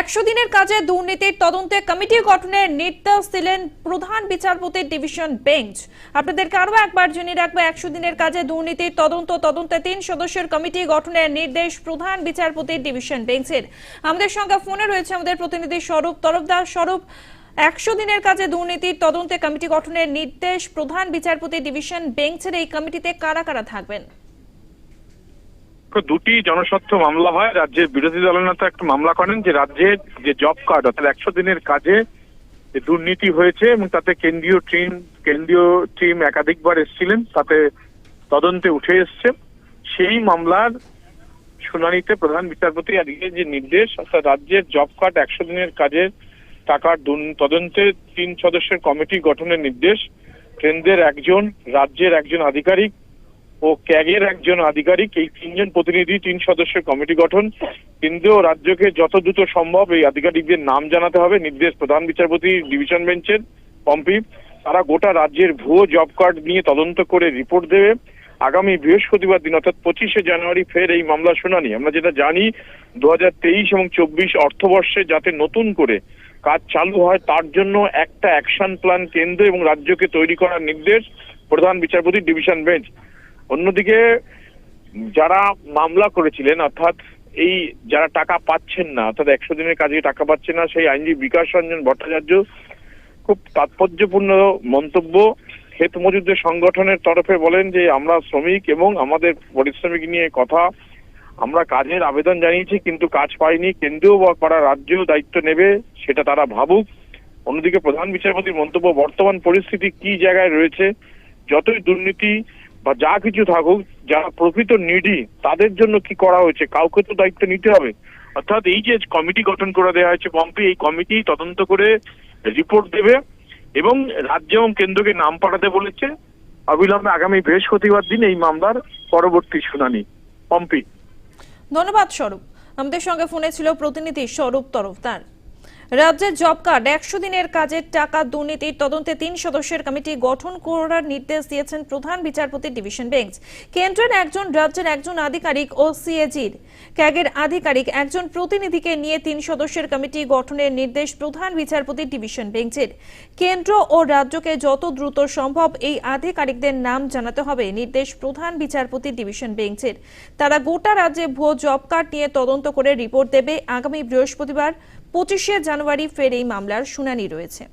একশো দিনের কাজে দুর্নীতির তদন্তে কমিটি গঠনের নির্দেশ দিলেন প্রধান বিচারপতির ডিভিশন বেঞ্চ। আপনাদেরকে আরও একবার জানিয়ে রাখব, একশো দিনের কাজে দুর্নীতির তদন্ত, তদন্তে তিন সদস্যের কমিটি গঠনের নির্দেশ প্রধান বিচারপতির ডিভিশন বেঞ্চের। আমাদের সঙ্গে ফোনে রয়েছে আমাদের প্রতিনিধি স্বরূপ তরফদার। স্বরূপ, একশো দিনের কাজে দুর্নীতির তদন্তে কমিটি গঠনের নির্দেশ প্রধান বিচারপতি ডিভিশন বেঞ্চের এই কমিটিতে কারা কারা থাকবেন? দুটি জনস্বার্থ মামলা হয়। রাজ্যের বিরোধী দলনেতা একটা মামলা করেন যে রাজ্যের যে জব কার্ড, অর্থাৎ একশো দিনের কাজে যে দুর্নীতি হয়েছে এবং তাতে কেন্দ্রীয় টিম কেন্দ্রীয় টিম একাধিকবার এসেছিলেন, তাতে তদন্তে উঠে এসছে। সেই মামলার শুনানিতে প্রধান বিচারপতি আজকে যে নির্দেশ, অর্থাৎ রাজ্যের জব কার্ড, একশো দিনের কাজের টাকার তদন্তে তিন সদস্যের কমিটি গঠনের নির্দেশ। কেন্দ্রের একজন, রাজ্যের একজন আধিকারিক ও ক্যাগের একজন আধিকারিক, এই তিনজন প্রতিনিধি, তিন সদস্যের কমিটি গঠন। কেন্দ্রীয় রাজ্যকে যত দ্রুত সম্ভব এই আধিকারিকদের নাম জানাতে হবে। নির্দেশ প্রধান বিচারপতি, ডিভিশন বেঞ্চের পম্পি। তারা গোটা রাজ্যের ভুয়ো জব কার্ড নিয়ে তদন্ত করে রিপোর্ট দেবে। আগামী বৃহস্পতিবার দিন, অর্থাৎ পঁচিশে জানুয়ারি, ফের এই মামলা শুনানি। আমরা যেটা জানি দু হাজার তেইশ এবং চব্বিশ অর্থবর্ষে যাতে নতুন করে কাজ চালু হয়, তার জন্য একটা অ্যাকশন প্ল্যান কেন্দ্র এবং রাজ্যকে তৈরি করার নির্দেশ প্রধান বিচারপতি, ডিভিশন বেঞ্চ। অন্যদিকে যারা মামলা করেছিলেন, অর্থাৎ এই যারা টাকা পাচ্ছেন না, অর্থাৎ একশো দিনের কাজে টাকা পাচ্ছে না, সেই আইনজীবী বিকাশ রঞ্জন ভট্টাচার্য খুব তাৎপর্যপূর্ণ মন্তব্য ক্ষেত মজুরদের সংগঠনের তরফে বলেন যে, আমরা শ্রমিক এবং আমাদের পরিশ্রমিক নিয়ে কথা, আমরা কাজের আবেদন জানিয়েছি কিন্তু কাজ পাইনি, কেন্দ্রীয় বা করা রাজ্য দায়িত্ব নেবে, সেটা তারা ভাবুক। অন্যদিকে প্রধান বিচারপতির মন্তব্য, বর্তমান পরিস্থিতি কি জায়গায় রয়েছে? যতই দুর্নীতি বা যা কিছু থাকুক, যারা প্রকৃত নিডি তাদের জন্য কি করা হয়েছে? কাউকে তো দায়িত্ব নিতে হবে। অর্থাৎ এই যে কমিটি গঠন করে দেওয়া হয়েছে পম্পি, এই কমিটি তদন্ত করে রিপোর্ট দেবে এবং রাজ্য এবং কেন্দ্রকে নাম পাঠাতে বলেছে। অবিলম্বে আগামী বৃহস্পতিবার দিন এই মামলার পরবর্তী শুনানি। পম্পি। ধন্যবাদ স্বরূপ। আমাদের সঙ্গে ফোনে ছিল প্রতিনিধি স্বরূপ তরফদার। রাজ্যের জব কার্ড, একশো দিনের কাজের টাকা দুর্নীতির তদন্তে তিন সদস্যের কমিটি গঠন করার নির্দেশ দিয়েছেন প্রধান বিচারপতি ডিভিশন বেঞ্চ। কেন্দ্রের একজন, রাজ্যের একজন আধিকারিক ও সিএজির। ক্যাগের আধিকারিক একজন প্রতিনিধিকে নিয়ে তিন সদস্যের কমিটি গঠনের নির্দেশ প্রধান বিচারপতি ডিভিশন বেঞ্চের। কেন্দ্র ও রাজ্যকে যত দ্রুত সম্ভব এই আধিকারিকদের নাম জানাতে হবে, নির্দেশ প্রধান বিচারপতি ডিভিশন বেঞ্চের। তারা গোটা রাজ্যে ভুয়ো জব কার্ড নিয়ে তদন্ত করে রিপোর্ট দেবে। আগামী বৃহস্পতিবার পঁচিশে জানুয়ারি ফের এই মামলার শুনানি রয়েছে।